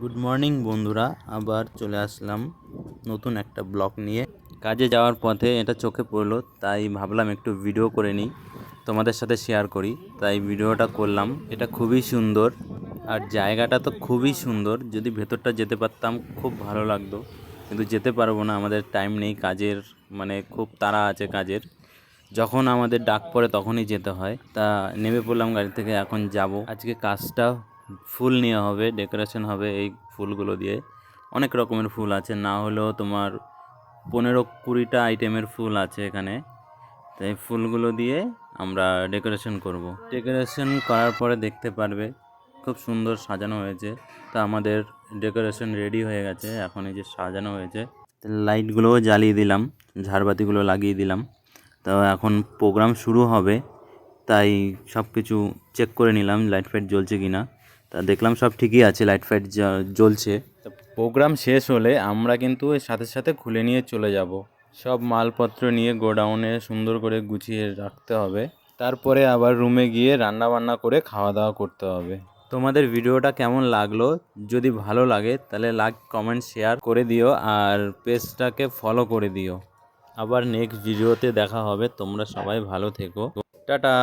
Good morning বন্ধুরা। আবার চলে আসলাম নতুন একটা ব্লগ নিয়ে। কাজে যাওয়ার পথে এটা চোখে পড়ল, তাই ভাবলাম একটু ভিডিও করে নিই। তোমাদের সাথে শেয়ার করি। তাই ভিডিওটা করলাম। এটা খুবই সুন্দর। আর জায়গাটা তো খুবই সুন্দর। যদি ভেতরটা যেতে পারতাম, খুব ভালো লাগতো। কিন্তু যেতে পারব না। আমাদের টাইম নেই কাজের। মানে খুব তাড়া আছে কাজের। যখন আমাদের ডাক পড়ে, তখনই যেতে হয়। তা নেমে পড়লাম গাড়ি থেকে, এখন যাব। আজকে কাজটা ফুল নিয়ে হবে ডেকোরেশন হবে এই ফুলগুলো দিয়ে। অনেক রকমের ফুল আছে, না হলেও তোমার পনেরো কুড়িটা আইটেমের ফুল আছে এখানে। তো এই ফুলগুলো দিয়ে আমরা ডেকোরেশন করব। ডেকোরেশন করার পরে দেখতে পারবে, খুব সুন্দর সাজানো হয়েছে। তা আমাদের ডেকোরেশন রেডি হয়ে গেছে, এখন এই যে সাজানো হয়েছে। লাইটগুলোও জ্বালিয়ে দিলাম, ঝাড়বাতিগুলো লাগিয়ে দিলাম। তো এখন প্রোগ্রাম শুরু হবে, তাই সব কিছু চেক করে নিলাম লাইট ফাইট জ্বলছে কি না তা দেখলাম সব ঠিকই আছে লাইট ফাইট জ্বলছে। প্রোগ্রাম শেষ হলে আমরা কিন্তু এর সাথে সাথে খুলে নিয়ে চলে যাব। সব মালপত্র নিয়ে গোডাউনে সুন্দর করে গুছিয়ে রাখতে হবে। তারপরে আবার রুমে গিয়ে রান্না বান্না করে খাওয়া দাওয়া করতে হবে। তোমাদের ভিডিওটা কেমন লাগল? যদি ভালো লাগে, তাহলে লাইক কমেন্ট শেয়ার করে দিও আর পেজটাকে ফলো করে দিও। আবার নেক্সট ভিডিওতে দেখা হবে। তোমরা সবাই ভালো থেকো। টাটা!